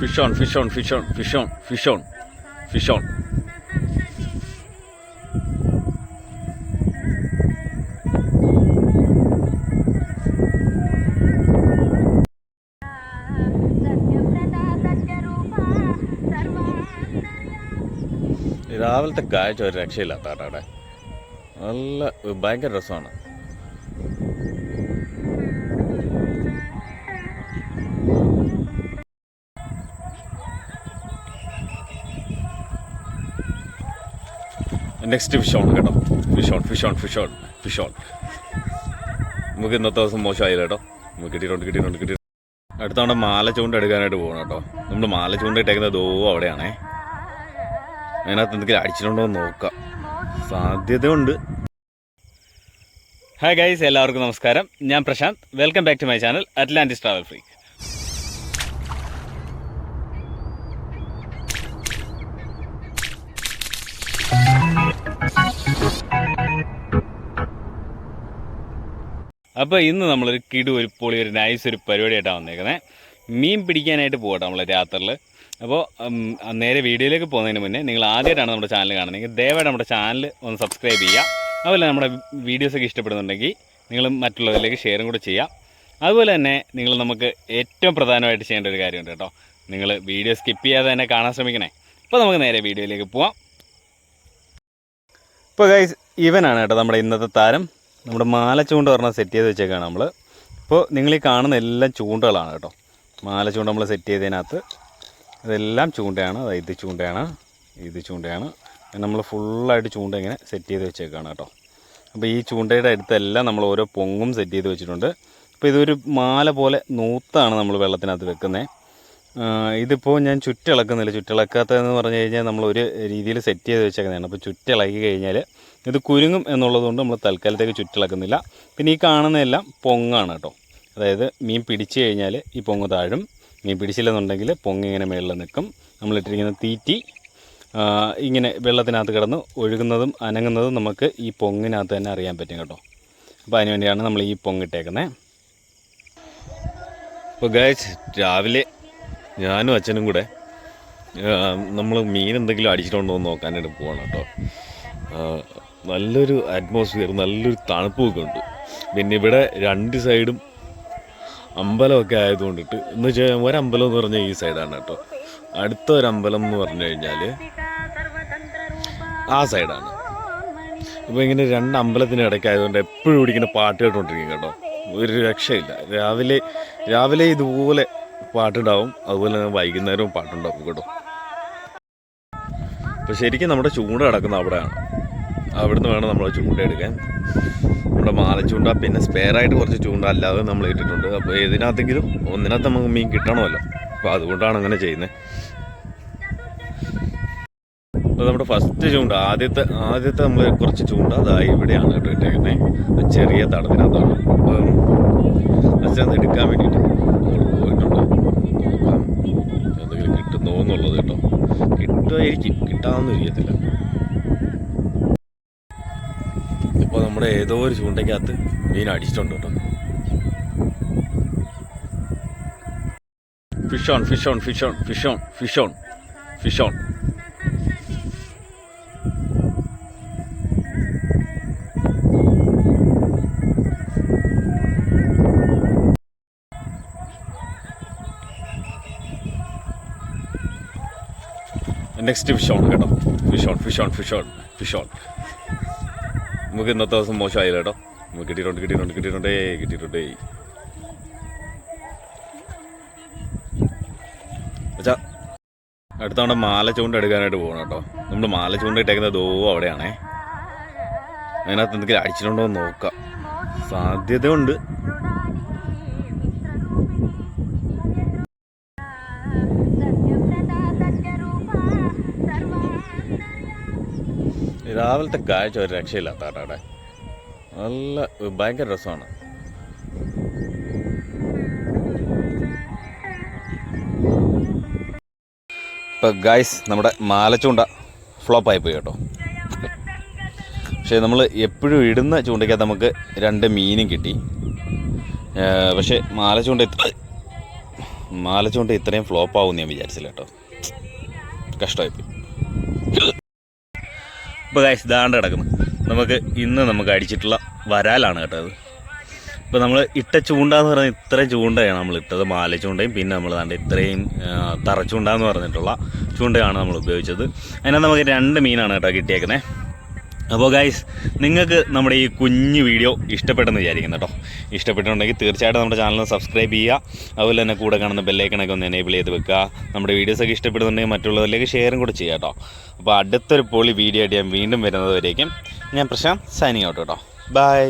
Fish on fish on fish on fish on fish on fish on രാവിലത്തെ കാഴ്ച ഒരു രക്ഷയില്ലാത്ത കേട്ടോ അവിടെ. നല്ല ഭയങ്കര രസമാണ്. നെക്സ്റ്റ് ഫിഷ് ഓൺ കേട്ടോ. Fish on fish on fish on fish on നമുക്ക് ഇന്നത്തെ ദിവസം മോശമായില്ല കേട്ടോ. നമുക്ക് കിട്ടിയിട്ടുണ്ട് കിട്ടിയിട്ടുണ്ട് കിട്ടി അടുത്ത മാല ചൂണ്ട എടുക്കാനായിട്ട് പോകണം കേട്ടോ. നമ്മൾ മാല ചൂണ്ട ഇട്ടേക്കുന്നത് ദോ അവിടെയാണേ. അതിനകത്ത് എന്തെങ്കിലും അടിച്ചിട്ടുണ്ടോ എന്ന് നോക്കാം. സാധ്യതയുണ്ട്. ഹായ് ഗൈസ് എല്ലാവർക്കും നമസ്കാരം. ഞാൻ Prashant. Welcome back to my channel Atlantis travel free അപ്പോൾ ഇന്ന് നമ്മളൊരു കിടു ഒരു പൊളി ഒരു നൈസ് ഒരു പരിപാടിയായിട്ടാണ് വന്നേക്കുന്നത് മീൻ പിടിക്കാനായിട്ട് പോകട്ടെ നമ്മൾ രാത്രിയിൽ അപ്പോൾ നേരെ വീഡിയോയിലേക്ക് പോകുന്നതിന് മുന്നേ നിങ്ങൾ ആദ്യമായിട്ടാണ് നമ്മുടെ ചാനൽ കാണുന്നതെങ്കിൽ ദയവായിട്ട് നമ്മുടെ ചാനൽ ഒന്ന് സബ്സ്ക്രൈബ് ചെയ്യുക. അതുപോലെ നമ്മുടെ വീഡിയോസൊക്കെ ഇഷ്ടപ്പെടുന്നുണ്ടെങ്കിൽ നിങ്ങൾ മറ്റുള്ളവരിലേക്ക് ഷെയറും കൂടെ ചെയ്യാം. അതുപോലെ തന്നെ നിങ്ങൾ നമുക്ക് ഏറ്റവും പ്രധാനമായിട്ട് ചെയ്യേണ്ട ഒരു കാര്യമുണ്ട് കേട്ടോ. നിങ്ങൾ വീഡിയോ സ്കിപ്പ് ചെയ്യാതെ തന്നെ കാണാൻ ശ്രമിക്കണേ. അപ്പോൾ നമുക്ക് നേരെ വീഡിയോയിലേക്ക് പോവാം. ഇപ്പോൾ ഗൈസ് ഇവനാണ് കേട്ടോ നമ്മുടെ ഇന്നത്തെ താരം. നമ്മുടെ മാല ചൂണ്ട പറഞ്ഞാൽ സെറ്റ് ചെയ്ത് വെച്ചേക്കാണ് നമ്മൾ ഇപ്പോൾ നിങ്ങൾ ഈ കാണുന്ന എല്ലാം ചൂണ്ടകളാണ് കേട്ടോ. മാല ചൂണ്ട നമ്മൾ സെറ്റ് ചെയ്തതിനകത്ത് ഇതെല്ലാം ചൂണ്ടയാണ്. ഇത് ചൂണ്ടയാണ്. ഇത് ചൂണ്ടയാണ്. നമ്മൾ ഫുള്ളായിട്ട് ചൂണ്ട ഇങ്ങനെ സെറ്റ് ചെയ്ത് വെച്ചേക്കാണ് കേട്ടോ. അപ്പോൾ ഈ ചൂണ്ടയുടെ അടുത്തെല്ലാം നമ്മൾ ഓരോ പൊങ്ങും സെറ്റ് ചെയ്ത് വെച്ചിട്ടുണ്ട്. അപ്പോൾ ഇതൊരു മാല പോലെ നൂത്താണ് നമ്മൾ വെള്ളത്തിനകത്ത് വെക്കുന്നത് ഇതിപ്പോൾ ഞാൻ ചുറ്റിളക്കുന്നില്ല. ചുറ്റിളക്കാത്തതെന്ന് പറഞ്ഞു കഴിഞ്ഞാൽ നമ്മൾ ഒരു രീതിയിൽ സെറ്റ് ചെയ്ത് വെച്ചേക്കുന്നതാണ്. അപ്പോൾ ചുറ്റിളക്കി കഴിഞ്ഞാൽ ഇത് കുരുങ്ങും എന്നുള്ളതുകൊണ്ട് നമ്മൾ തൽക്കാലത്തേക്ക് ചുറ്റിളക്കുന്നില്ല. പിന്നെ ഈ കാണുന്നതെല്ലാം പൊങ്ങാണ് കേട്ടോ. അതായത് മീൻ പിടിച്ചു കഴിഞ്ഞാൽ ഈ പൊങ്ങ് താഴും. മീൻ പിടിച്ചില്ലെന്നുണ്ടെങ്കിൽ പൊങ്ങ് ഇങ്ങനെ മേളിൽ നിൽക്കും. നമ്മളിട്ടിരിക്കുന്ന തീറ്റി ഇങ്ങനെ വെള്ളത്തിനകത്ത് കിടന്ന് ഒഴുകുന്നതും അനങ്ങുന്നതും നമുക്ക് ഈ പൊങ്ങിനകത്ത് തന്നെ അറിയാൻ പറ്റും കേട്ടോ. അപ്പോൾ അതിനുവേണ്ടിയാണ് നമ്മൾ ഈ പൊങ്ങിട്ടേക്കുന്നത് അപ്പോൾ ഗായ്സ് രാവിലെ ഞാനും അച്ഛനും കൂടെ നമ്മൾ മീൻ എന്തെങ്കിലും അടിച്ചിട്ടുണ്ടോ എന്ന് നോക്കാനായിട്ട് പോവാണ് കേട്ടോ. നല്ലൊരു അറ്റ്മോസ്ഫിയർ നല്ലൊരു തണുപ്പൊക്കെ ഉണ്ട്. പിന്നെ ഇവിടെ രണ്ട് സൈഡും അമ്പലമൊക്കെ ആയതുകൊണ്ടിട്ട് എന്ന് വെച്ചാൽ ഒരമ്പലം എന്ന് പറഞ്ഞാൽ ഈ സൈഡാണ് കേട്ടോ. അടുത്ത ഒരു അമ്പലം എന്ന് പറഞ്ഞു കഴിഞ്ഞാൽ ആ സൈഡാണ്. ഇപ്പോൾ ഇങ്ങനെ രണ്ട് അമ്പലത്തിന് ഇടയ്ക്കായതുകൊണ്ട് എപ്പോഴും ഇവിടെ ഇങ്ങനെ പാട്ട് കേട്ടോണ്ടിരിക്കും കേട്ടോ. ഒരു രക്ഷയില്ല. രാവിലെ രാവിലെ ഇതുപോലെ പാട്ടുണ്ടാവും. അതുപോലെ തന്നെ വൈകുന്നേരവും പാട്ടുണ്ടാവും കേട്ടോ. അപ്പോൾ ശരിക്കും നമ്മുടെ ചൂണ്ട കിടക്കുന്ന അവിടെയാണ്. അവിടുന്ന് വേണം നമ്മൾ ചൂണ്ട എടുക്കാൻ. നമ്മുടെ മാലച്ചൂണ്ട പിന്നെ സ്പെയറായിട്ട് കുറച്ച് ചൂണ്ട അല്ലാതെ നമ്മൾ ഇട്ടിട്ടുണ്ട്. അപ്പോൾ ഏതിനകത്തെങ്കിലും ഒന്നിനകത്ത് നമുക്ക് മീൻ കിട്ടണമല്ലോ. അപ്പോൾ അതുകൊണ്ടാണ് അങ്ങനെ ചെയ്യുന്നത് അപ്പോൾ നമ്മുടെ ഫസ്റ്റ് ചൂണ്ട ആദ്യത്തെ ആദ്യത്തെ നമ്മൾ കുറച്ച് ചൂണ്ട അതായി ഇവിടെയാണ് കേട്ടോ ഇട്ടേക്കുന്നത് ചെറിയ തടത്തിനകത്താണ്. അപ്പം അച്ഛനത് എടുക്കാൻ വേണ്ടിയിട്ട് അങ്ങോട്ട് പോയിട്ടുണ്ട് നോക്കാം എന്തെങ്കിലും കിട്ടുന്നോ എന്നുള്ളത് കേട്ടോ കിട്ടുമായിരിക്കും കിട്ടാമെന്ന് ഇരിക്കത്തില്ല. ഇപ്പോൾ നമ്മുടെ ഏതോ ഒരു ചൂണ്ടയ്ക്കകത്ത് മീൻ അടിച്ചിട്ടുണ്ട് കേട്ടോ. Fish on fish on fish on fish on fish on fish on next fish on കേട്ടോ. Fish on fish on fish on fish on നമുക്ക് ഇന്നത്തെ ദിവസം മോശമായില്ല കേട്ടോ? നമുക്ക് കിട്ടിയിട്ടുണ്ട് കിട്ടിയിട്ടുണ്ട് കിട്ടിയിട്ടുണ്ടേ കിട്ടിയിട്ടുണ്ടേ. അച്ഛാ അടുത്ത മാല ചൂണ്ട എടുക്കാനായിട്ട് പോകണം കേട്ടോ. നമ്മൾ മാല ചൂണ്ട ഇട്ടേക്കുന്നത് ദോ അവിടെയാണേ. അതിനകത്ത് എന്തെങ്കിലും അടിച്ചിട്ടുണ്ടോ എന്ന് നോക്കാം. സാധ്യതയുണ്ട്. രാവിലത്തെ കാഴ്ച ഒരു രക്ഷയില്ലാത്ത നല്ല ഭയങ്കര രസമാണ്. ഇപ്പം ഗായ്സ് നമ്മുടെ മാലച്ചൂണ്ട ഫ്ലോപ്പായി പോയി കേട്ടോ. പക്ഷേ നമ്മൾ എപ്പോഴും ഇടുന്ന ചൂണ്ടയ്ക്കകത്ത് നമുക്ക് രണ്ട് മീനും കിട്ടി. പക്ഷേ മാലച്ചൂണ്ട ഇത്ര മാല ചൂണ്ട ഇത്രയും ഫ്ലോപ്പ് ആവും ഞാൻ വിചാരിച്ചില്ല കേട്ടോ. കഷ്ടമായിപ്പോയി. ഇപ്പോൾ ഗൈസ് ദാണ്ട് കിടക്കുന്നു. നമുക്ക് ഇന്ന് നമുക്ക് അടിച്ചിട്ടുള്ള വരാലാണ് കേട്ടോ ഇപ്പോൾ നമ്മൾ ഇട്ട ചൂണ്ട എന്ന് പറഞ്ഞാൽ ഇത്രയും ചൂണ്ടയാണ് നമ്മൾ ഇട്ടത്. മാല ചൂണ്ടയും പിന്നെ നമ്മൾ ദാണ്ട് ഇത്രയും തറച്ചൂണ്ട എന്ന് പറഞ്ഞിട്ടുള്ള ചൂണ്ടയാണ് നമ്മൾ ഉപയോഗിച്ചത്. അതിനകത്ത് നമുക്ക് രണ്ട് മീനാണ് കേട്ടോ കിട്ടിയേക്കുന്നത് അപ്പോൾ ഗൈസ് നിങ്ങൾക്ക് നമ്മുടെ ഈ കുഞ്ഞു വീഡിയോ ഇഷ്ടപ്പെട്ടെന്ന് വിചാരിക്കുന്നു കേട്ടോ ഇഷ്ടപ്പെട്ടിട്ടുണ്ടെങ്കിൽ തീർച്ചയായിട്ടും നമ്മുടെ ചാനൽ സബ്സ്ക്രൈബ് ചെയ്യുക. അതുപോലെ തന്നെ കൂടെ കാണുന്ന ബെല്ലൈക്കണൊക്കെ ഒന്ന് എനേബിൾ ചെയ്ത് വെക്കുക. നമ്മുടെ വീഡിയോസൊക്കെ ഇഷ്ടപ്പെടുന്നുണ്ടെങ്കിൽ മറ്റുള്ളവരിലേക്ക് ഷെയറും കൂടെ ചെയ്യുക കേട്ടോ അപ്പോൾ അടുത്തൊരു പൊളി വീഡിയോ ആയിട്ട് ഞാൻ വീണ്ടും വരുന്നത് വരേക്കും. ഞാൻ പ്രശാന്ത് സൈനിങ് ഔട്ട് കേട്ടോ ബൈ